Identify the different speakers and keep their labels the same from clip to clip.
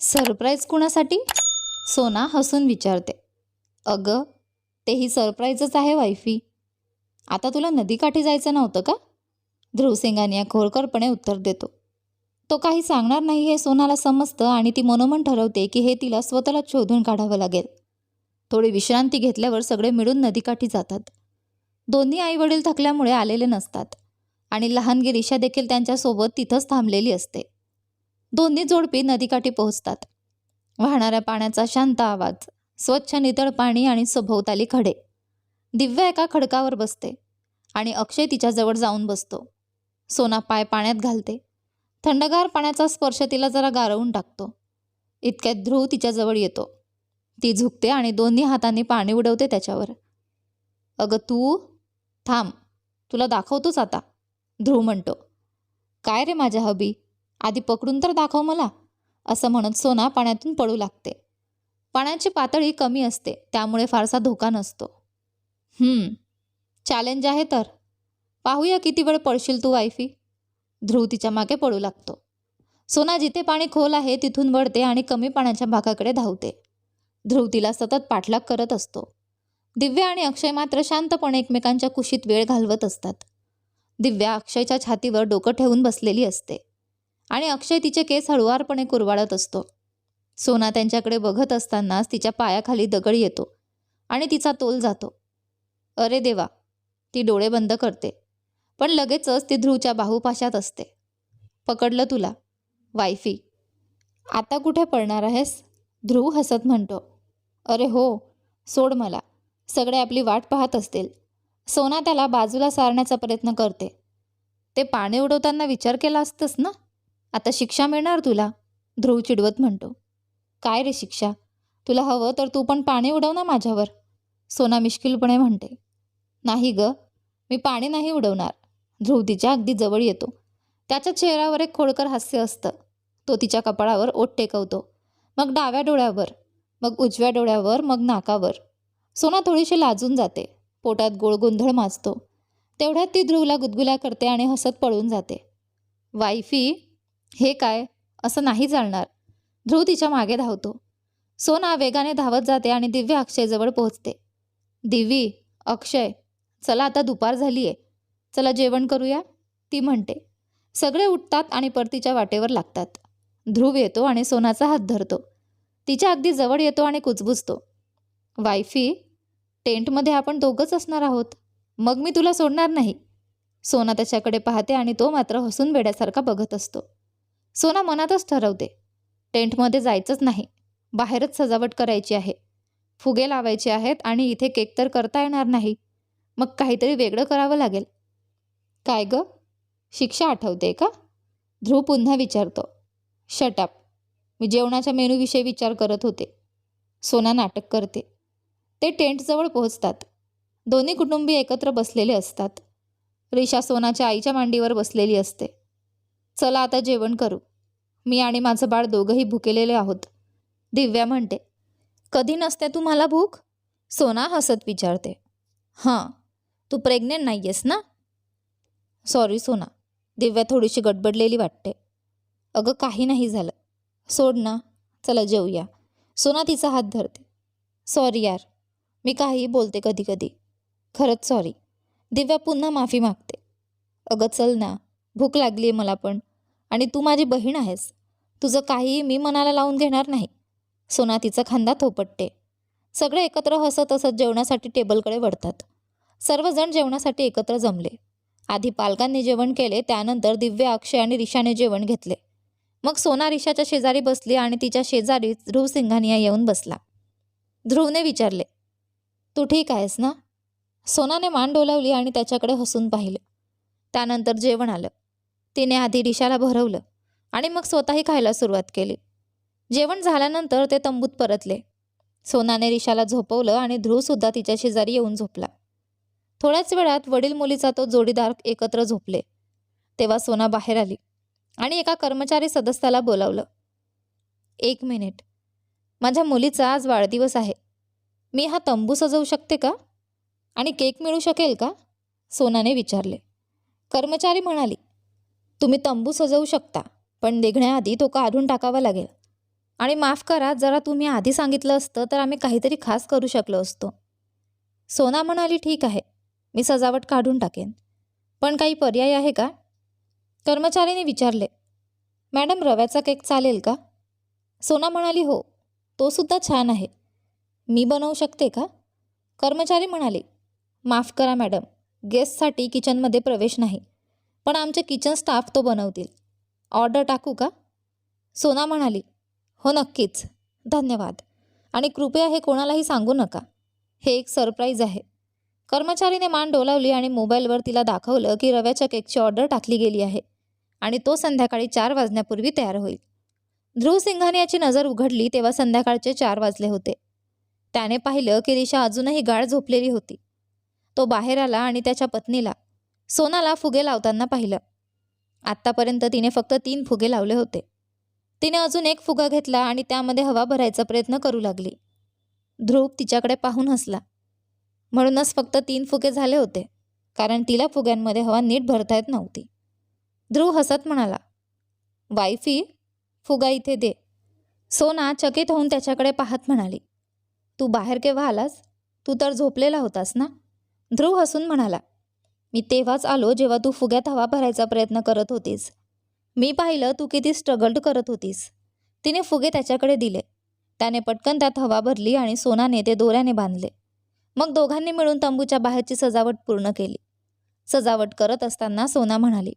Speaker 1: Surprise कुणासाठी? सोना हसून विचारते. अगं तेही सरप्राईजच आहे वायफी आता तुला नदीकाठी जायचं नव्हतं का? ध्रुवसिंगाने खोरकरपणे उत्तर देतो. तो काही सांगणार नाही हे सोनाला समजतं आणि ती मनोमन ठरवते की हे तिला स्वतःला शोधून काढावं लागेल. थोडी विश्रांती घेतल्यावर सगळे मिळून नदीकाठी जातात. दोन्ही आईवडील थकल्यामुळे आलेले नसतात आणि लहानगी रिषा देखील त्यांच्यासोबत तिथंच थांबलेली असते. दोन्ही जोडपी नदीकाठी पोहोचतात. वाहणाऱ्या पाण्याचा शांत आवाज स्वच्छ नितळ पाणी आणि सभोवताली खडे. दिव्या एका खडकावर बसते आणि अक्षय तिच्याजवळ जाऊन बसतो. सोना पाय पाण्यात घालते. थंडगार पाण्याचा स्पर्श तिला जरा गारवून टाकतो. इतक्यात ध्रुव तिच्याजवळ येतो. ती झुकते आणि दोन्ही हातांनी पाणी उडवते त्याच्यावर. अगं तू? थांब. तुला दाखवतोच आता. ध्रुव म्हणतो. काय रे माझ्या हबी? आधी पकडून तर दाखव मला असं म्हणत सोना पाण्यातून पडू लागते. पाण्याची पातळी कमी असते त्यामुळे फारसा धोका नसतो. हम्म चॅलेंज आहे तर. पाहूया किती वेळ पडशील तू वायफी ध्रुव तिच्यामागे पडू लागतो. सोना जिथे पाणी खोल आहे तिथून वळते आणि कमी पाण्याच्या भागाकडे धावते. ध्रुव तिला सतत पाठलाग करत असतो. दिव्या आणि अक्षय मात्र शांतपणे एकमेकांच्या कुशीत वेळ घालवत असतात. दिव्या अक्षयच्या छातीवर डोकं ठेवून बसलेली असते. आणि अक्षय तिचे केस हळुवारपणे कुरवाळत असतो. सोना त्यांच्याकडे बघत असतानाच तिच्या पायाखाली दगड येतो आणि तिचा तोल जातो. अरे देवा ती डोळे बंद करते पण लगेचच ती ध्रुवच्या बाहुपाशात असते. पकडलं तुला वायफी. आता कुठे पडणार आहेस? ध्रुव हसत म्हणतो. अरे हो सोड मला. सगळे आपली वाट पाहत असतील. सोना त्याला बाजूला सारण्याचा प्रयत्न करते. ते पाणी उडवताना विचार केला असतंस ना? आता शिक्षा मिळणार तुला? ध्रुव चिडवत म्हणतो. काय रे शिक्षा? तुला हवं तर तू पण पाणी उडव ना माझ्यावर. सोना मिश्किलपणे म्हणते. नाही ग मी पाणी नाही उडवणार. ध्रुव तिच्या अगदी जवळ येतो. त्याच्या चेहऱ्यावर एक खोडकर हास्य असतं. तो तिच्या कपाळावर ओठ टेकवतो. मग डाव्या डोळ्यावर मग उजव्या डोळ्यावर मग नाकावर. सोना थोडीशी लाजून जाते. पोटात गोळ गोंधळ माजतो. तेवढ्यात ती ध्रुवला गुदगुल्या करते आणि हसत पळून जाते. वायफी हे काय? असं नाही चालणार. ध्रुव तिच्यामागे धावतो. सोना वेगाने धावत जाते आणि दिव्य अक्षयजवळ पोहोचते. दिव्य अक्षय चला आता दुपार झाली आहे चला जेवण करूया? ती म्हणते. सगळे उठतात आणि परतीच्या वाटेवर लागतात. ध्रुव येतो आणि सोनाचा हात धरतो. तिच्या अगदी जवळ येतो आणि कुचबुजतो वायफी टेंटमध्ये आपण दोघंच असणार आहोत. मग मी तुला सोडणार नाही. सोना त्याच्याकडे पाहते आणि तो मात्र हसून वेड्यासारखा बघत असतो. सोना मनातच ठरवते. टेंटमध्ये जायचंच नाही. बाहेरच सजावट करायची आहे. फुगे लावायचे आहेत आणि इथे केक तर करता येणार नाही. मग काहीतरी वेगळं करावं लागेल. काय ग? शिक्षा आठवते का? ध्रुव पुन्हा विचारतो. शटअप मी जेवणाच्या मेनूविषयी विचार करत होते. सोना नाटक करते. ते टेंटजवळ पोहोचतात. दोन्ही कुटुंबीय एकत्र बसलेले असतात. रिशा सोनाच्या आईच्या मांडीवर बसलेली असते. चला आता जेवण करू. मी आणि माझं बाळ दोघंही भुकेलेले आहोत. दिव्या म्हणते कधी नसते तुम्हाला भूक? सोना हसत विचारते हां तू प्रेग्नेंट नाही आहेस ना? सॉरी सोना दिव्या थोडीशी गडबडलेली वाटते अगं काही नाही झालं सोड ना चला जेऊया. सोना तिचा हात धरते सॉरी यार मी काहीही बोलते कधी कधी खरंच सॉरी. दिव्या पुन्हा माफी मागते अगं चल ना भूक लागली आहे मला पण आणि तू माझी बहीण आहेस तुझं काहीही मी मनाला लावून घेणार नाही. सोना तिचा खांदा थोपटते. सगळे एकत्र हसत हसत जेवणासाठी टेबलकडे वळतात. सर्वजण जेवणासाठी एकत्र जमले. आधी पालकांनी जेवण केले त्यानंतर दिव्य अक्षय आणि रिशाने जेवण घेतले. मग सोना रिशाच्या शेजारी बसली आणि तिच्या शेजारीच ध्रुव सिंघानिया येऊन बसला. ध्रुवने विचारले तू ठीक आहेस ना? सोनाने मान डोलावली आणि त्याच्याकडे हसून पाहिलं. त्यानंतर जेवण आलं. तिने आधी रिशाला भरवलं. आणि मग स्वतःही खायला सुरुवात केली. जेवण झाल्यानंतर ते तंबूत परतले. सोनाने रिशाला झोपवलं आणि ध्रुवसुद्धा तिच्या शेजारी येऊन झोपला. थोड्याच वेळात वडील मुलीचा तो जोडीदार एकत्र झोपले. तेव्हा सोना बाहेर आली आणि एका कर्मचारी सदस्याला बोलावलं. एक मिनिट. माझ्या मुलीचा आज वाढदिवस आहे. मी हा तंबू सजवू शकते का? आणि केक मिळू शकेल का? सोनाने विचारले. कर्मचारी म्हणाली तुम्ही तंबू सजवू शकता. पण निघण्याआधी तो काढून टाकावा लागेल? आणि माफ करा जरा तुम्ही आधी सांगितलं असतं तर आम्ही काहीतरी खास करू शकलो असतो. सोना म्हणाली ठीक आहे मी सजावट काढून टाकेन. पण काही पर्याय आहे का? कर्मचारीने विचारले मॅडम रव्याचा केक चालेल का? सोना म्हणाली हो तो सुद्धा छान आहे. मी बनवू शकते का? कर्मचारी म्हणाले माफ करा मॅडम गेस्टसाठी किचनमध्ये प्रवेश नाही पण आमचे किचन स्टाफ तो बनवतील. ऑर्डर टाकू का? सोना म्हणाली हो नक्कीच. धन्यवाद. आणि कृपया हे कोणालाही सांगू नका. हे एक सरप्राईज आहे. कर्मचारीने मान डोलावली आणि मोबाईलवर तिला दाखवलं की रव्याच्या केकची ऑर्डर टाकली गेली आहे आणि तो संध्याकाळी चार वाजण्यापूर्वी तयार होईल. ध्रुव सिंघाने याची नजर उघडली तेव्हा संध्याकाळचे चार वाजले होते. त्याने पाहिलं की रिशा अजूनही गाळ झोपलेली होती. तो बाहेर आला आणि त्याच्या पत्नीला सोनाला फुगे लावताना पाहिलं. आत्तापर्यंत तिने फक्त तीन फुगे लावले होते. तिने अजून एक फुगा घेतला आणि त्यामध्ये हवा भरायचा प्रयत्न करू लागली. ध्रुव तिच्याकडे पाहून हसला. म्हणूनच फक्त तीन फुगे झाले होते कारण तिला फुग्यांमध्ये हवा नीट भरता येत नव्हती. ध्रुव हसत म्हणाला वाईफी फुगा इथे दे. सोना चकित होऊन त्याच्याकडे पाहत म्हणाली तू बाहेर केव्हा आलास? तू तर झोपलेला होतास ना? ध्रुव हसून म्हणाला मी तेव्हाच आलो जेव्हा तू फुग्यात हवा भरायचा प्रयत्न करत होतीस. मी पाहिलं तू किती स्ट्रगल्ड करत होतीस. तिने फुगे त्याच्याकडे दिले. त्याने पटकन त्यात हवा भरली आणि सोनाने ते दोऱ्याने बांधले. मग दोघांनी मिळून तंबूच्या बाहेरची सजावट पूर्ण केली. सजावट करत असताना सोना म्हणाली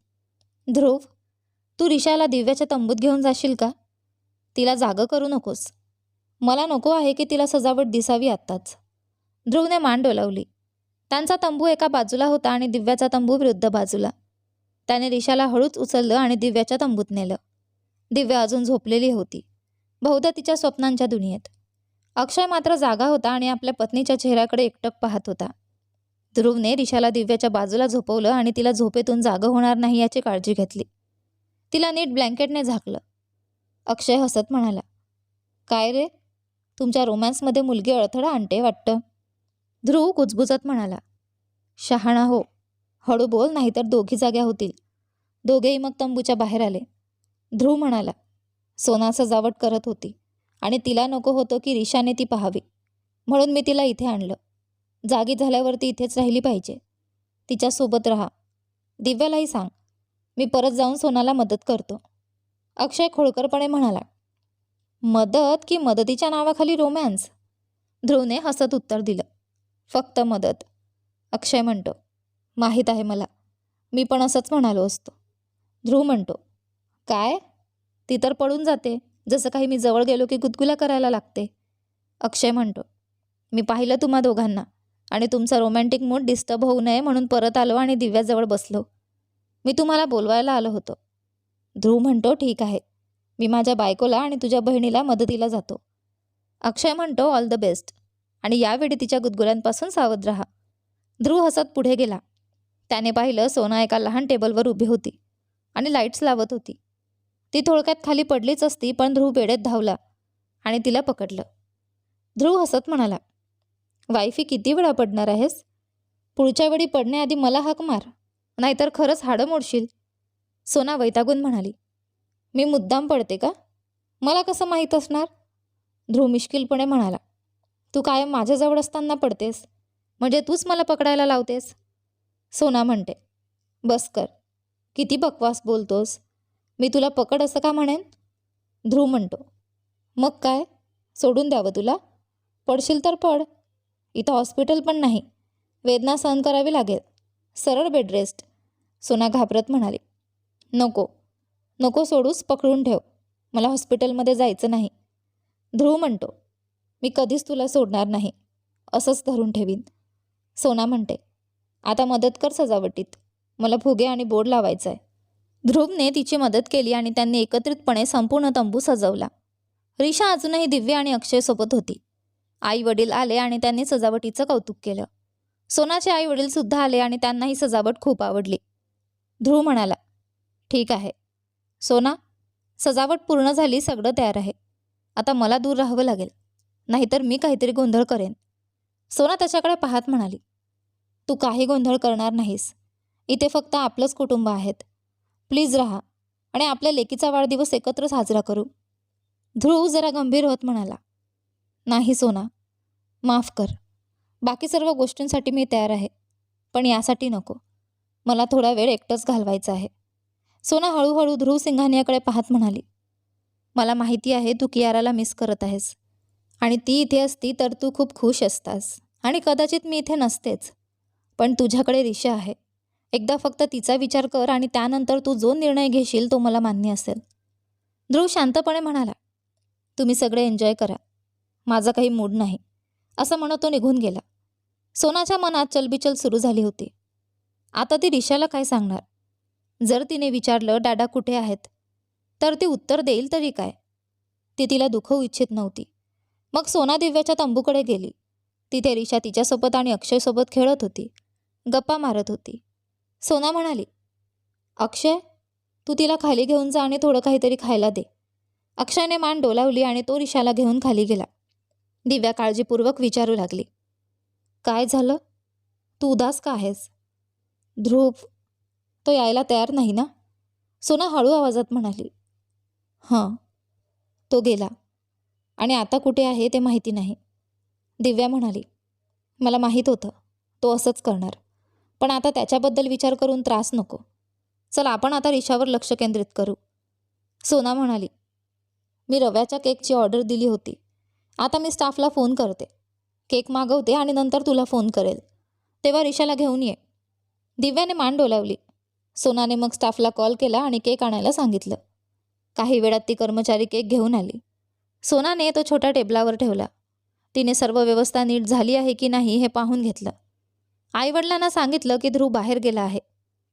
Speaker 1: ध्रुव तू रिशाला दिव्याच्या तंबूत घेऊन जाशील का? तिला जागं करू नकोस. मला नको आहे की तिला सजावट दिसावी आत्ताच. ध्रुवने मान डोलावली. त्यांचा तंबू एका बाजूला होता आणि दिव्याचा तंबू विरुद्ध बाजूला. त्याने रिशाला हळूच उचललं आणि दिव्याच्या तंबूत नेलं. दिव्या अजून झोपलेली होती. बहुधा तिच्या स्वप्नांच्या दुनियेत. अक्षय मात्र जागा होता आणि आपल्या पत्नीच्या चेहऱ्याकडे एकटक पाहत होता. ध्रुवने रिशाला दिव्याच्या बाजूला झोपवलं आणि तिला झोपेतून जागं होणार नाही याची काळजी घेतली. तिला नीट ब्लँकेटने झाकलं. अक्षय हसत म्हणाला काय रे? तुमच्या रोमॅन्समध्ये मुलगी अडथळा आणते वाटतं? ध्रुव कुजबुजत म्हणाला शहाणा हो. हळू बोल नाहीतर दोघी जाग्या होतील. दोघेही मग तंबूच्या बाहेर आले. ध्रुव म्हणाला सोना सजावट करत होती आणि तिला नको होतं की रिशाने ती पाहावी. म्हणून मी तिला इथे आणलं. जागी झाल्यावरती इथेच राहिली पाहिजे. तिच्यासोबत राहा. दिव्यालाही सांग. मी परत जाऊन सोनाला मदत करतो. अक्षय खोळकरपणे म्हणाला मदत की मदतीच्या नावाखाली रोमॅन्स ध्रुवने हसत उत्तर दिलं फक्त मदत. अक्षय म्हणतो माहीत आहे मला. मी पण असंच म्हणालो असतो. ध्रुव म्हणतो काय? ती तर पळून जाते. जसं काही मी जवळ गेलो की गुदगुला करायला लागते. अक्षय म्हणतो मी पाहिलं तुम्हा दोघांना आणि तुमचा रोमॅन्टिक मूड डिस्टर्ब होऊ नये म्हणून परत आलो आणि दिव्याजवळ बसलो. मी तुम्हाला बोलवायला आलो होतो. ध्रुव म्हणतो ठीक आहे. मी माझ्या बायकोला आणि तुझ्या बहिणीला मदतीला जातो. अक्षय म्हणतो ऑल द बेस्ट. आणि यावेळी तिच्या गुदगुल्यांपासून सावध राहा. ध्रुव हसत पुढे गेला. त्याने पाहिलं सोना एका लहान टेबलवर उभी होती आणि लाईट्स लावत होती. ती थोडक्यात खाली पडलीच असती पण ध्रुव बेडेत धावला आणि तिला पकडलं. ध्रुव हसत म्हणाला वाईफी किती वेळा पडणार आहेस? पुढच्या वेळी पडण्याआधी मला हाक मार नाहीतर खरंच हाडं मोडशील. सोना वैतागून म्हणाली मी मुद्दाम पडते का? मला कसं माहीत असणार? ध्रुव मिश्किलपणे म्हणाला तू कायम माझ्याजवळ असताना पडतेस. म्हणजे तूच मला पकडायला लावतेस? सोना म्हणते. बस कर. किती बकवास बोलतोस. मी तुला पकड असं का म्हणेन? ध्रुव म्हणतो. मग काय? सोडून द्यावं तुला? पडशील तर पड. इथं हॉस्पिटल पण नाही. वेदना सहन करावी लागेल. सरळ बेड रेस्ट. सोना घाबरत म्हणाली. नको. नको सोडूस पकडून ठेव. मला हॉस्पिटलमध्ये जायचं नाही. ध्रुव म्हणतो. मी कधीच तुला सोडणार नाही असंच धरून ठेवीन. सोना म्हणते आता मदत कर सजावटीत मला फुगे आणि बोर्ड लावायचा आहे ध्रुवने तिची मदत केली आणि त्यांनी एकत्रितपणे संपूर्ण तंबू सजवला. रिशा अजूनही दिव्या आणि अक्षयसोबत होती. आई वडील आले आणि त्यांनी सजावटीचं कौतुक केलं. सोनाचे आई वडील सुद्धा आले आणि त्यांना ही सजावट खूप आवडली. ध्रुव म्हणाला ठीक आहे. सोना सजावट पूर्ण झाली सगळं तयार आहे. आता मला दूर राहावं लागेल. नाहीतर मी काहीतरी गोंधळ करेन. सोना त्याच्याकडे पाहत म्हणाली तू काही गोंधळ करणार नाहीस. इथे फक्त आपलंच कुटुंब आहेत. प्लीज राहा आणि आपल्या लेकीचा वाढदिवस एकत्र साजरा करू. ध्रुव जरा गंभीर होत म्हणाला नाही सोना माफ कर. बाकी सर्व गोष्टींसाठी मी तयार आहे पण यासाठी नको. मला थोडा वेळ एकटंच घालवायचा आहे. सोना हळूहळू ध्रुव सिंघानियाकडे पाहत म्हणाली मला माहिती आहे तू कियाराला मिस करत आहेस. आणि ती इथे असती तर तू खूप खुश असतास. आणि कदाचित मी इथे नसतेच. पण तुझ्याकडे रिशा आहे. एकदा फक्त तिचा विचार कर आणि त्यानंतर तू जो निर्णय घेशील तो मला मान्य असेल. ध्रुव शांतपणे म्हणाला तुम्ही सगळे एन्जॉय करा. माझा काही मूड नाही. असं म्हणत तो निघून गेला. सोनाच्या मनात चलबिचल सुरू झाली होती. आता ती रिशाला काय सांगणार? जर तिने विचारलं डाडा कुठे आहेत? तर ती उत्तर देईल तरी काय? ती तिला दुखवू इच्छित नव्हती. मग सोना दिव्याच्या तंबूकडे गेली. तिथे रिशा तिच्यासोबत आणि अक्षयसोबत खेळत होती. गप्पा मारत होती. सोना म्हणाली अक्षय तू तिला खाली घेऊन जा आणि थोडं काहीतरी खायला दे. अक्षयने मान डोलावली आणि तो रिशाला घेऊन खाली गेला. दिव्या काळजीपूर्वक विचारू लागली काय झालं? तू उदास का आहेस? ध्रुव तो यायला तयार नाही ना? सोना हळू आवाजात म्हणाली हां. तो गेला. आणि आता कुठे आहे ते माहिती नाही. दिव्या म्हणाली मला माहीत होतं तो असंच करणार. पण आता त्याच्याबद्दल विचार करून त्रास नको. चल आपण आता रिशावर लक्ष केंद्रित करू. सोना म्हणाली मी रव्याच्या केकची ऑर्डर दिली होती. आता मी स्टाफला फोन करते. केक मागवते आणि नंतर तुला फोन करेल. तेव्हा रिशाला घेऊन ये. दिव्याने मान डोलावली. सोनाने मग स्टाफला कॉल केला आणि केक आणायला सांगितलं. काही वेळात ती कर्मचारी केक घेऊन आली. सोनाने तो छोट्या टेबलावर ठेवला. तिने सर्व व्यवस्था नीट झाली आहे की नाही हे पाहून घेतलं. आईवडिलांना सांगितलं की ध्रुव बाहेर गेला आहे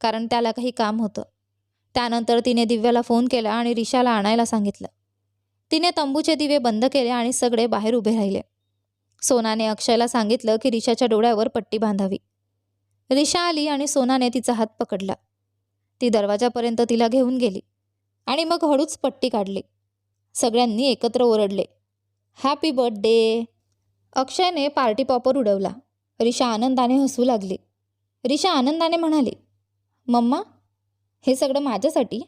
Speaker 1: कारण त्याला काही काम होतं. त्यानंतर तिने दिव्याला फोन केला आणि रिशाला आणायला सांगितलं. तिने तंबूचे दिवे बंद केले आणि सगळे बाहेर उभे राहिले. सोनाने अक्षयला सांगितलं की रिशाच्या डोळ्यावर पट्टी बांधावी. रिशा आली आणि सोनाने तिचा हात पकडला. ती दरवाजापर्यंत तिला घेऊन गेली आणि मग हळूच पट्टी काढली. सगळ्यांनी एकत्र ओरडले. हॅपी बर्थडे अक्षयने पार्टी पॉपर उडवला. रिशा आनंदाने हसू लागली. रिशा आनंदाने म्हणाली मम्मा हे सगळं माझ्यासाठी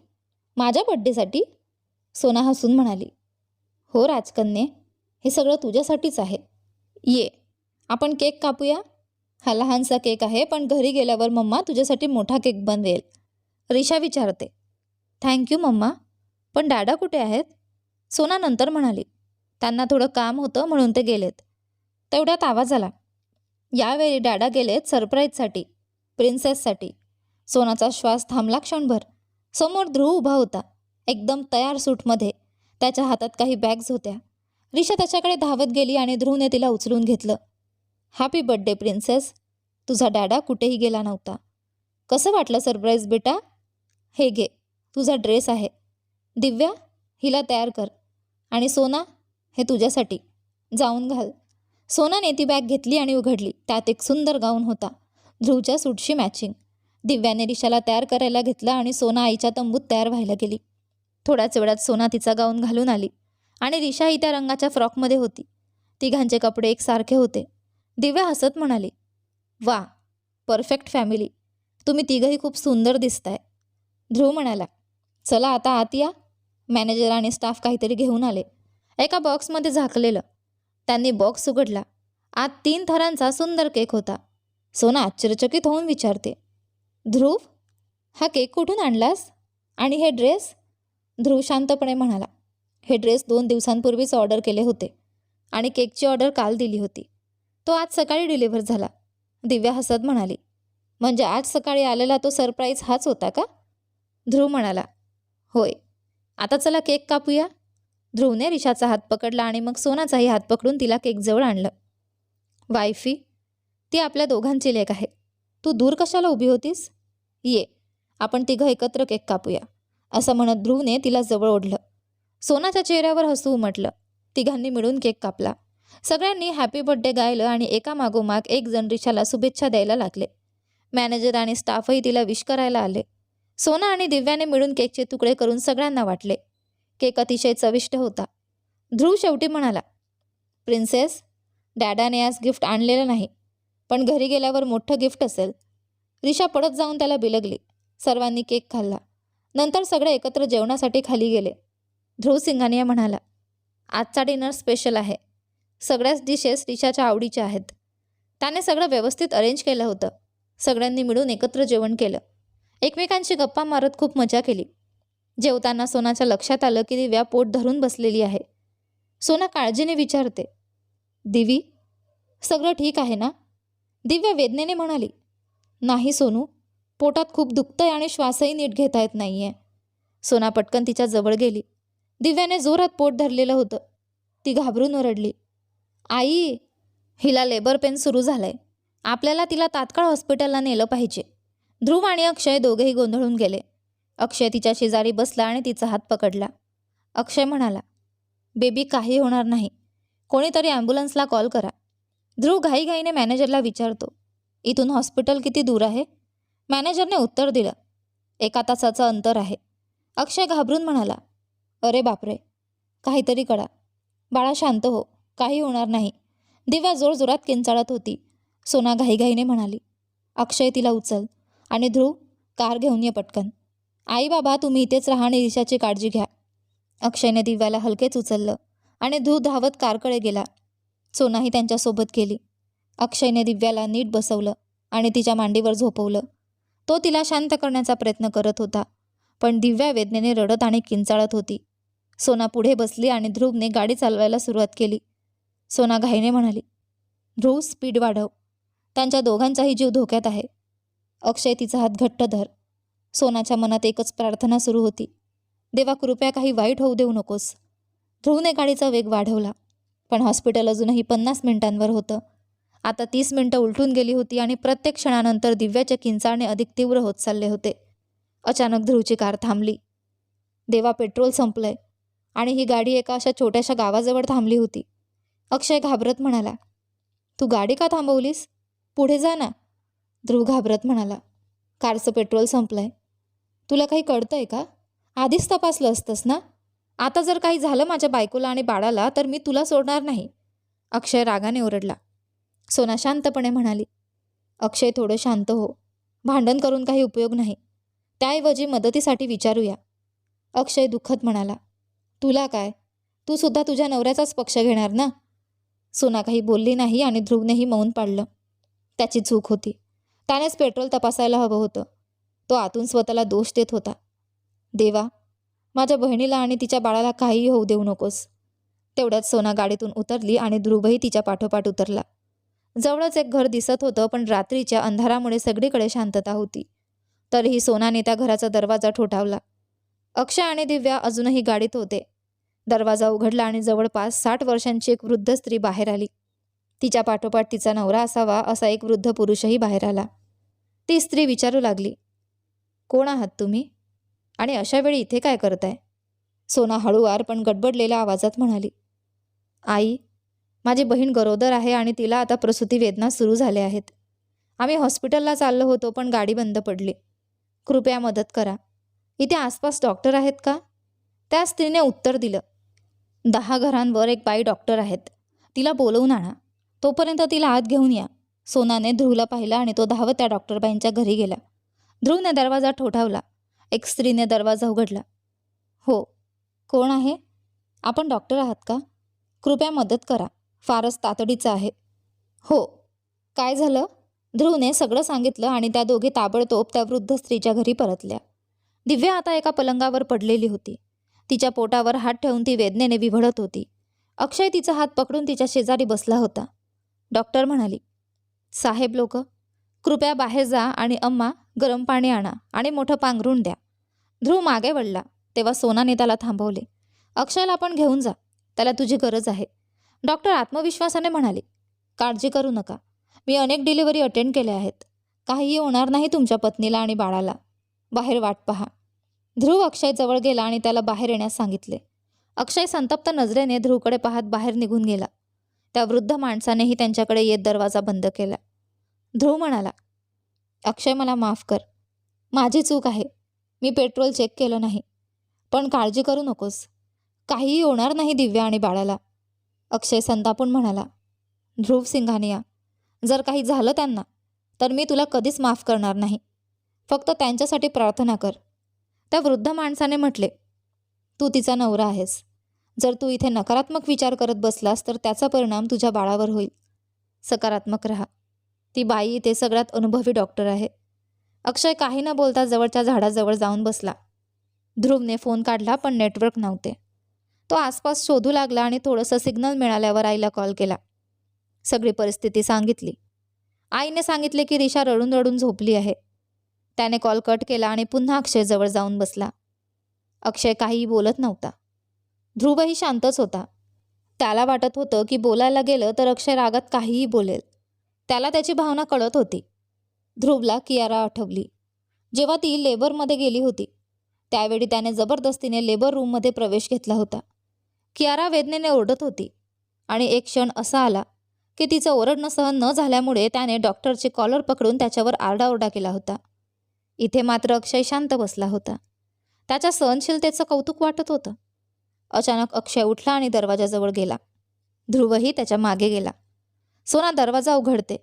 Speaker 1: माझ्या बड्डेसाठी सोना हसून म्हणाली हो राजकन्ये हे सगळं तुझ्यासाठीच आहे. ये आपण केक कापूया. हा लहानसा केक आहे पण घरी गेल्यावर मम्मा तुझ्यासाठी मोठा केक बनवेल. रिशा विचारते थँक्यू मम्मा पण डॅडा कुठे आहेत? सोना नंतर म्हणाली. त्यांना थोडं काम होतं म्हणून ते गेलेत. तेवढ्यात आवाज आला. यावेळी डॅडा गेलेत सरप्राईजसाठी प्रिन्सेससाठी. सोनाचा श्वास थांबला क्षणभर. समोर ध्रुव उभा होता. एकदम तयार सूटमध्ये. त्याच्या हातात काही बॅग्स होत्या. रिशा त्याच्याकडे धावत गेली आणि ध्रुवने तिला उचलून घेतलं. Happy birthday princess. तुझा डॅडा कुठेही गेला नव्हता. कसं वाटलं सरप्राईज बेटा? हे घे. तुझा ड्रेस आहे. दिव्या हिला तयार कर. आणि सोना हे तुझ्यासाठी. जाऊन घाल. सोनाने ती बॅग घेतली आणि उघडली. त्यात एक सुंदर गाऊन होता. ध्रुवच्या सूटशी मॅचिंग दिव्याने रिशाला तयार करायला घेतला आणि सोना आईच्या तंबूत तयार व्हायला गेली. थोड्याच वेळात सोना तिचा गाऊन घालून आली. आणि रिशाही त्या रंगाच्या फ्रॉकमध्ये होती. तिघांचे कपडे एकसारखे होते. दिव्या हसत म्हणाली वा परफेक्ट फॅमिली. तुम्ही तिघंही खूप सुंदर दिसताय. ध्रुव म्हणाला चला आता आत या. मॅनेजर आणि स्टाफ काहीतरी घेऊन आले. एका बॉक्समध्ये झाकलेलं. त्यांनी बॉक्स उघडला. आत तीन थरांचा सुंदर केक होता. सोना आश्चर्यचकित होऊन विचारते ध्रुव हा केक कुठून आणलास? आणि हे ड्रेस? ध्रुव शांतपणे म्हणाला हे ड्रेस दोन दिवसांपूर्वीच ऑर्डर केले होते आणि केकची ऑर्डर काल दिली होती. तो आज सकाळी डिलिव्हर झाला. दिव्या हसत म्हणाली म्हणजे आज सकाळी आलेला तो सरप्राईज हाच होता का? ध्रुव म्हणाला होय. आता चला केक कापूया. ध्रुवने रिशाचा हात पकडला आणि मग सोनाचाही हात पकडून तिला केकजवळ आणलं. वायफी ती आपल्या दोघांची लेख आहे. तू दूर कशाला उभी होतीस? ये आपण तिघं एकत्र केक कापूया असं म्हणत ध्रुवने तिला जवळ ओढलं. सोनाच्या चेहऱ्यावर हसू उमटलं. तिघांनी मिळून केक कापला. सगळ्यांनी हॅपी बर्थडे गायलं आणि एका मागोमाग एक जण रिशाला शुभेच्छा द्यायला लागले. मॅनेजर आणि स्टाफही तिला विश करायला आले. सोना आणि दिव्याने मिळून केकचे तुकडे करून सगळ्यांना वाटले. केक अतिशय चविष्ट होता. ध्रुव शेवटी म्हणाला प्रिन्सेस डॅडाने आज गिफ्ट आणलेलं नाही पण घरी गेल्यावर मोठं गिफ्ट असेल. रिशा पडत जाऊन त्याला बिलगली. सर्वांनी केक खाल्ला. नंतर सगळे एकत्र जेवणासाठी खाली गेले. ध्रुव सिंघानिया म्हणाला आजचा डिनर स्पेशल आहे. सगळ्याच डिशेस रिषाच्या आवडीच्या आहेत. त्याने सगळं व्यवस्थित अरेंज केलं होतं. सगळ्यांनी मिळून एकत्र जेवण केलं. एकमेकांशी गप्पा मारत खूप मजा केली. जेवताना सोनाच्या लक्षात आलं की दिव्या पोट धरून बसलेली आहे. सोना काळजीने विचारते दिवी सगळं ठीक आहे ना? दिव्या वेदनेने म्हणाली नाही सोनू पोटात खूप दुखतंय आणि श्वासही नीट घेता येत नाहीये. सोना पटकन तिच्या जवळ गेली. दिव्याने जोरात पोट धरलेलं होतं. ती घाबरून ओरडली आई हिला लेबर पेन सुरू झालंय. आपल्याला तिला तात्काळ हॉस्पिटलला नेलं पाहिजे. ध्रुव आणि अक्षय दोघेही गोंधळून गेले. अक्षय तिच्या शेजारी बसला आणि तिचा हात पकडला. अक्षय म्हणाला बेबी काही होणार नाही. कोणीतरी ॲम्ब्युलन्सला कॉल करा. ध्रुव घाईघाईने मॅनेजरला विचारतो इथून हॉस्पिटल किती दूर आहे? मॅनेजरने उत्तर दिलं एका तासाचं अंतर आहे. अक्षय घाबरून म्हणाला अरे बापरे! काहीतरी कळा बाळा शांत हो. काही होणार नाही. दिव्या जोरजोरात किंचाळत होती. सोना घाईघाईने म्हणाली अक्षय तिला उचल. आणि ध्रुव कार घेऊन ये पटकन. आई बाबा तुम्ही इथेच राहा आणि ईशाची काळजी घ्या. अक्षयने दिव्याला हलकेच उचललं आणि ध्रुव धावत कारकडे गेला. सोनाही त्यांच्यासोबत गेली. अक्षयने दिव्याला नीट बसवलं आणि तिच्या मांडीवर झोपवलं. तो तिला शांत करण्याचा प्रयत्न करत होता पण दिव्या वेदनेने रडत आणि किंचाळत होती. सोना पुढे बसली आणि ध्रुवने गाडी चालवायला सुरुवात केली. सोना घाईने म्हणाली ध्रुव स्पीड वाढव. त्यांच्या दोघांचाही जीव धोक्यात आहे. अक्षय तिचा हात घट्ट धर. सोनाच्या मनात एकच प्रार्थना सुरू होती. देवा कृपया काही वाईट होऊ देऊ नकोस. ध्रुवने गाडीचा वेग वाढवला. पण हॉस्पिटल अजूनही पन्नास मिनिटांवर होतं. आता तीस मिनिटं उलटून गेली होती आणि प्रत्येक क्षणानंतर दिव्याच्या किंचाळणे अधिक तीव्र होत चालले होते. अचानक ध्रुवची कार थांबली. देवा पेट्रोल संपलंय. आणि ही गाडी एका अशा छोट्याशा गावाजवळ थांबली होती. अक्षय घाबरत म्हणाला तू गाडी का थांबवलीस? पुढे जा ना. ध्रुव घाबरत म्हणाला कारचं पेट्रोल संपलंय. तुला काही कळतंय का? आधीच तपासलं असतंस ना? आता जर काही झालं माझ्या बायकोला आणि बाळाला तर मी तुला सोडणार नाही. अक्षय रागाने ओरडला. सोना शांतपणे म्हणाली अक्षय थोडं शांत हो. भांडण करून काही उपयोग नाही. त्याऐवजी मदतीसाठी विचारूया. अक्षय दुःखत म्हणाला तुला काय? तू सुद्धा तुझ्या नवऱ्याचाच पक्ष घेणार ना? सोना काही बोलली नाही आणि ध्रुवनेही मौन पाडलं. त्याची चूक होती. त्यानेच पेट्रोल तपासायला हवं होतं. तो आतून स्वतःला दोष देत होता. देवा माझ्या बहिणीला आणि तिच्या बाळाला काहीही होऊ देऊ नकोस. तेवढ्यात सोना गाडीतून उतरली आणि ध्रुवही तिच्या पाठोपाठ उतरला. जवळच एक घर दिसत होतं पण रात्रीच्या अंधारामुळे सगळीकडे शांतता होती. तरीही सोनाने त्या घराचा दरवाजा ठोठावला. अक्षय आणि दिव्या अजूनही गाडीत होते. दरवाजा उघडला आणि जवळपास साठ वर्षांची एक वृद्ध स्त्री बाहेर आली. तिच्या पाठोपाठ तिचा नवरा असावा असा एक वृद्ध पुरुषही बाहेर आला. ती स्त्री विचारू लागली. कोण आहात तुम्ही? आणि अशा वेळी इथे काय करताय? सोना हळूवार पण गडबडलेल्या आवाजात म्हणाली. आई माझी बहीण गरोदर आहे आणि तिला आता प्रसूती वेदना सुरू झाल्या आहेत. आम्ही हॉस्पिटलला चाललो होतो पण गाडी बंद पडली. कृपया मदत करा. इथे आसपास डॉक्टर आहेत का? त्या स्त्रीने उत्तर दिलं. दहा घरांवर एक बाई डॉक्टर आहेत. तिला बोलवून आणा. तोपर्यंत तिला आत घेऊन या. सोनाने ध्रुवला पाहिला आणि तो धावत त्या डॉक्टरबाईंच्या घरी गेला. ध्रुवने दरवाजा ठोठावला. एक स्त्रीने दरवाजा उघडला. हो कोण आहे? आपण डॉक्टर आहात का? कृपया मदत करा. फारच तातडीचं आहे. हो. काय झालं? ध्रुवने सगळं सांगितलं आणि त्या दोघी ताबडतोब त्या वृद्ध स्त्रीच्या घरी परतल्या. दिव्या आता एका पलंगावर पडलेली होती. तिच्या पोटावर हात ठेवून ती वेदनेने विभळत होती. अक्षय तिचा हात पकडून तिच्या शेजारी बसला होता. डॉक्टर म्हणाली साहेब लोक कृपया बाहेर जा आणि अम्मा गरम पाणी आणा आणि मोठं पांघरून द्या. ध्रुव मागे वळला तेव्हा सोनाने त्याला थांबवले. अक्षयला आपण घेऊन जा त्याला तुझी गरज आहे. डॉक्टर आत्मविश्वासाने म्हणाले काळजी करू नका. मी अनेक डिलिव्हरी अटेंड केल्या आहेत. काहीही होणार नाही तुमच्या पत्नीला आणि बाळाला. बाहेर वाट पहा. ध्रुव अक्षयजवळ गेला आणि त्याला बाहेर येण्यास सांगितले. अक्षय संतप्त नजरेने ध्रुवकडे पाहत बाहेर निघून गेला. त्या वृद्ध माणसानेही त्यांच्याकडे येत दरवाजा बंद केला. ध्रुव म्हणाला अक्षय मला माफ कर. माझी चूक आहे. मी पेट्रोल चेक केलं नाही. पण काळजी करू नकोस. काहीही होणार नाही दिव्या आणि बाळाला. अक्षय संतापून म्हणाला ध्रुव सिंघानिया जर काही झालं त्यांना तर मी तुला कधीच माफ करणार नाही. फक्त त्यांच्यासाठी प्रार्थना कर. त्या वृद्ध माणसाने म्हटले तू तिचा नवरा आहेस. जर तू इथे नकारात्मक विचार करत बसलास तर त्याचा परिणाम तुझ्या बाळावर होईल. सकारात्मक राहा. ती बाई इथे सगळ्यात अनुभवी डॉक्टर आहे. अक्षय काही न बोलता जवळच्या झाडाजवळ जाऊन बसला. ध्रुवने फोन काढला पण नेटवर्क नव्हते. तो आसपास शोधू लागला आणि थोडंसं सिग्नल मिळाल्यावर आईला कॉल केला. सगळी परिस्थिती सांगितली. आईने सांगितले की रिशा रडून रडून झोपली आहे. त्याने कॉल कट केला आणि पुन्हा अक्षयजवळ जाऊन बसला. अक्षय काहीही बोलत नव्हता. ध्रुवही शांतच होता. त्याला वाटत होतं की बोलायला गेलं तर अक्षय रागात काहीही बोलेल. त्याला त्याची भावना कळत होती. ध्रुवला कियारा आठवली. जेव्हा ती लेबरमध्ये गेली होती त्यावेळी त्याने जबरदस्तीने लेबर रूममध्ये प्रवेश घेतला होता. कियारा वेदनेने ओरडत होती आणि एक क्षण असा आला की तिचं ओरडणं सहन न झाल्यामुळे त्याने डॉक्टरचे कॉलर पकडून त्याच्यावर आरडाओरडा केला होता. इथे मात्र अक्षय शांत बसला होता. त्याच्या सहनशीलतेचं कौतुक वाटत होतं. अचानक अक्षय उठला आणि दरवाजाजवळ गेला. ध्रुवही त्याच्यामागे गेला. सोना दरवाजा उघडते.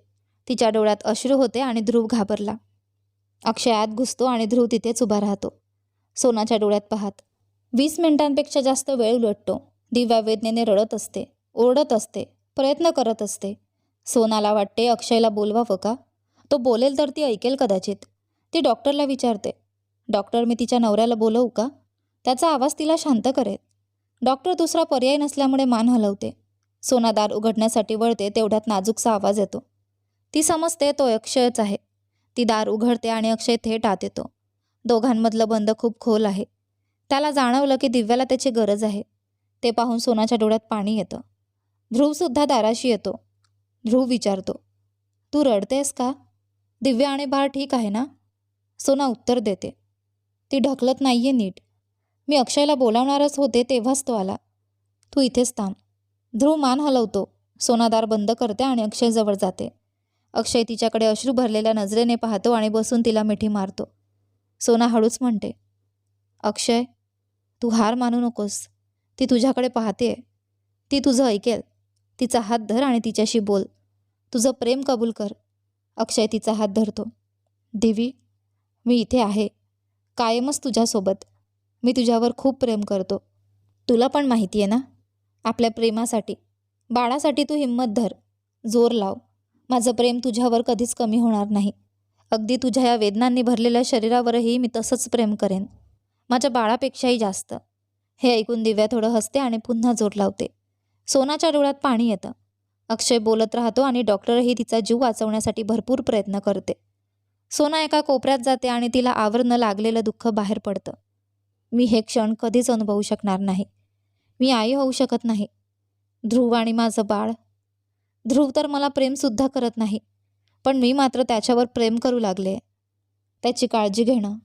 Speaker 1: तिच्या डोळ्यात अश्रू होते आणि ध्रुव घाबरला. अक्षय आत घुसतो आणि ध्रुव तिथेच उभा राहतो. सोनाच्या डोळ्यात पाहत वीस मिनिटांपेक्षा जास्त वेळ उलटतो. दिव्या वेदनेने रडत असते ओरडत असते प्रयत्न करत असते. सोनाला वाटते अक्षयला बोलवावं का? तो बोलेल तर ती ऐकेल कदाचित. ती डॉक्टरला विचारते. डॉक्टर मी तिच्या नवऱ्याला बोलवू का? त्याचा आवाज तिला शांत करेल. डॉक्टर दुसरा पर्याय नसल्यामुळे मान हलवते. सोना दार उघडण्यासाठी वळते तेवढ्यात नाजूकसा आवाज येतो. ती समजते तो अक्षयच आहे. ती दार उघडते आणि अक्षय थेट आत येतो. दोघांमधलं बंद खूप खोल आहे. त्याला जाणवलं की दिव्याला त्याची गरज आहे. ते पाहून सोनाच्या डोळ्यात पाणी येतं. ध्रुवसुद्धा दाराशी येतो. ध्रुव विचारतो तू रडतेस का? दिव्या आणि बाळ ठीक आहे ना? सोना उत्तर देते. ती ढकलत नाहीये नीट. मी अक्षयला बोलावणारच होते तेव्हाच तो आला. तू इथेच थांब. ध्रुव मान हलवतो. सोनादार बंद करते आणि अक्षयजवळ जाते. अक्षय तिच्याकडे अश्रू भरलेल्या नजरेने पाहतो आणि बसून तिला मिठी मारतो. सोना हळूच म्हणते अक्षय तू हार मानू नकोस. ती तुझ्याकडे पाहते ती तुझं ऐकेल. तिचा हात धर आणि तिच्याशी बोल. तुझं प्रेम कबूल कर. अक्षय तिचा हात धरतो देवी मी इथे आहे. कायमच तुझ्यासोबत. मी तुझ्यावर खूप प्रेम करतो. तुला पण माहिती आहे ना? आपल्या प्रेमासाठी. बाळासाठी तू हिंमत धर. जोर लाव. माझं प्रेम तुझ्यावर कधीच कमी होणार नाही. अगदी तुझ्या या वेदनांनी भरलेल्या शरीरावरही मी तसंच प्रेम करेन. माझ्या बाळापेक्षाही जास्त. हे ऐकून दिव्या थोडं हसते आणि पुन्हा जोर लावते. सोनाच्या डोळ्यात पाणी येतं. अक्षय बोलत राहतो आणि डॉक्टरही तिचा जीव वाचवण्यासाठी भरपूर प्रयत्न करते. सोना एका कोपऱ्यात जाते आणि तिला आवरणं लागलेलं दुःख बाहेर पडतं. मी हे क्षण कधीच अनुभवू शकणार नाही. मी आई होऊ शकत नाही. ध्रुव आणि माझं बाळ. ध्रुव तर मला प्रेमसुद्धा करत नाही. पण मी मात्र त्याच्यावर प्रेम करू लागले. त्याची काळजी घेणं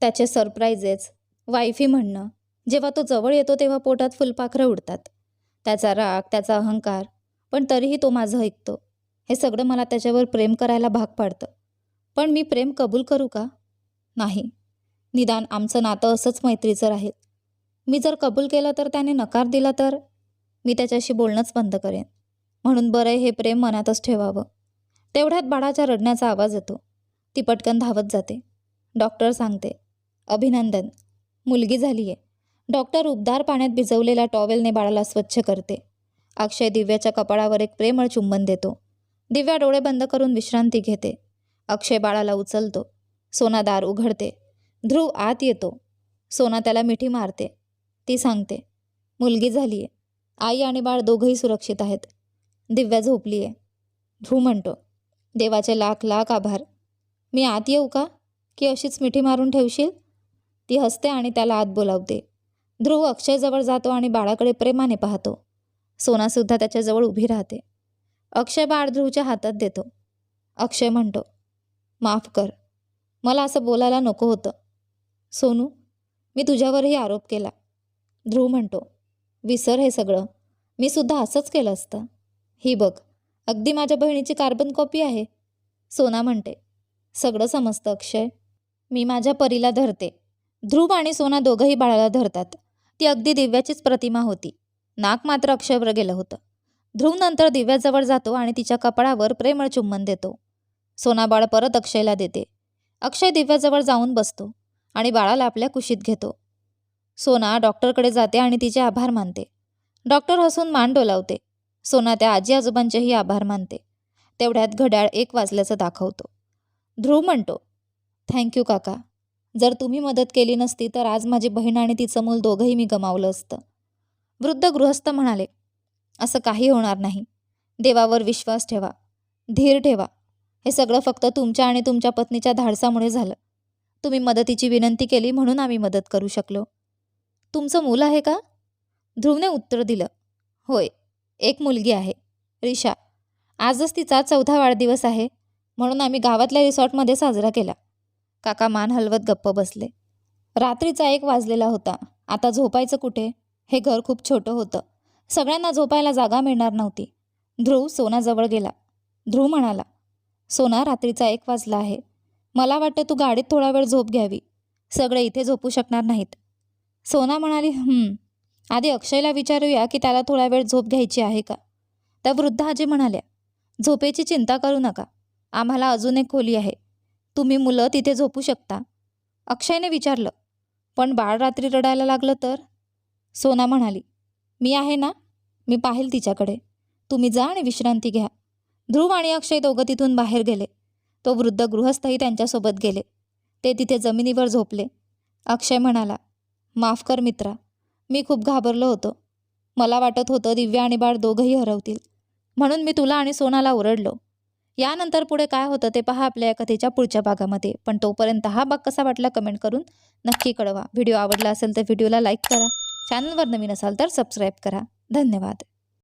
Speaker 1: त्याचे सरप्राईजेस वायफी म्हणणं जेव्हा तो जवळ येतो तेव्हा पोटात फुलपाखरं उडतात. त्याचा राग त्याचा अहंकार पण तरीही तो माझं ऐकतो. हे सगळं मला त्याच्यावर प्रेम करायला भाग पाडतं. पण मी प्रेम कबूल करू का? नाही. निदान आमचं नातं असंच मैत्रीचं राहील. मी जर कबूल केलं तर त्याने नकार दिला तर? मी त्याच्याशी बोलणंच बंद करेन. म्हणून बरं हे प्रेम मनातच ठेवावं. तेवढ्यात बाळाच्या रडण्याचा आवाज येतो. ती पटकन धावत जाते. डॉक्टर सांगते अभिनंदन. मुलगी झाली आहे डॉक्टर उबदार पाण्यात भिजवलेल्या टॉवेलने बाळाला स्वच्छ करते. अक्षय दिव्याच्या कपाळावर एक प्रेमळ चुंबन देतो. दिव्या डोळे बंद करून विश्रांती घेते. अक्षय बाळाला उचलतो. सोनादार उघडते. ध्रुव आत येतो. सोना त्याला मिठी मारते. ती सांगते मुलगी झाली आहे आई आणि बाळ दोघंही सुरक्षित आहेत. दिव्या झोपली आहे ध्रुव म्हणतो देवाचे लाख लाख आभार. मी आत येऊ का? की अशीच मिठी मारून ठेवशील? ती हसते आणि त्याला आत बोलावते. ध्रुव अक्षयजवळ जातो आणि बाळाकडे प्रेमाने पाहतो. सोनासुद्धा त्याच्याजवळ उभी राहते. अक्षय बाळ ध्रुवच्या हातात देतो. अक्षय म्हणतो माफ कर. मला असं बोलायला नको होतं. सोनू मी तुझ्यावरही आरोप केला. ध्रुव म्हणतो विसर हे सगळं. मी सुद्धा असंच केलं असतं. ही बघ अगदी माझ्या बहिणीची कार्बन कॉपी आहे. सोना म्हणते सगळं समजतं अक्षय. मी माझ्या परीला धरते. ध्रुव आणि सोना दोघंही बाळाला धरतात. ती अगदी दिव्याचीच प्रतिमा होती. नाक मात्र अक्षयवर गेलं होतं. ध्रुव नंतर दिव्याजवळ जातो आणि तिच्या कपाळावर प्रेमळ चुंबन देतो. सोना बाळ परत अक्षयला देते. अक्षय दिव्याजवळ जाऊन बसतो. आणि बाळाला आपल्या कुशीत घेतो. सोना डॉक्टरकडे जाते आणि तिचे आभार मानते. डॉक्टर हसून मान डोलावते. सोना त्या आजी आजोबांचेही आभार मानते. तेवढ्यात घड्याळ एक वाजल्याचं दाखवतो. ध्रुव म्हणतो थँक्यू काका. जर तुम्ही मदत केली नसती तर आज माझी बहीण आणि तिचं मूल दोघंही मी गमावलं असतं. वृद्ध गृहस्थ म्हणाले असं काही होणार नाही. देवावर विश्वास ठेवा. धीर ठेवा. हे सगळं फक्त तुमच्या आणि तुमच्या पत्नीच्या धाडसामुळे झालं. तुम्ही मदतीची विनंती केली म्हणून आम्ही मदत करू शकलो. तुमचं मूल आहे का? ध्रुवने उत्तर दिलं. होय एक मुलगी आहे रिशा आजच तिचा चौथा वाढदिवस आहे म्हणून आम्ही गावातल्या रिसॉर्टमध्ये साजरा केला. काका मान हलवत गप्प बसले. रात्रीचा एक वाजलेला होता. आता झोपायचं कुठे? हे घर खूप छोटं होतं. सगळ्यांना झोपायला जागा मिळणार नव्हती. ध्रुव सोनाजवळ गेला. ध्रुव म्हणाला सोना रात्रीचा एक वाजला आहे. मला वाटतं तू गाडीत थोडा वेळ झोप घ्यावी. सगळे इथे झोपू शकणार नाहीत. सोना म्हणाली आधी अक्षयला विचारूया की त्याला थोडा वेळ झोप घ्यायची आहे का? त्या वृद्ध आजी म्हणाल्या झोपेची चिंता करू नका. आम्हाला अजून एक खोली आहे. तुम्ही मुलं तिथे झोपू शकता. अक्षयने विचारलं पण बाळ रात्री रडायला लागलं तर? सोना म्हणाली मी आहे ना? मी पाहिल तिच्याकडे. तुम्ही जा आणि विश्रांती घ्या. ध्रुव आणि अक्षय दोघं तिथून बाहेर गेले. तो वृद्ध गृहस्थही त्यांच्यासोबत गेले. ते तिथे जमिनीवर झोपले. अक्षय म्हणाला माफ कर मित्रा मी खूप घाबरलो होतो. मला वाटत होतं दिव्या आणि बाळ दोघंही हरवतील. म्हणून मी तुला आणि सोनाला ओरडलो. यानंतर पुढे काय होतं ते पहा आपल्या या कथेच्या पुढच्या भागामध्ये. पण तोपर्यंत हा भाग कसा वाटला कमेंट करून नक्की कळवा. व्हिडिओ आवडला असेल तर व्हिडिओला लाईक करा. चॅनलवर नवीन असाल तर सबस्क्राईब करा. धन्यवाद.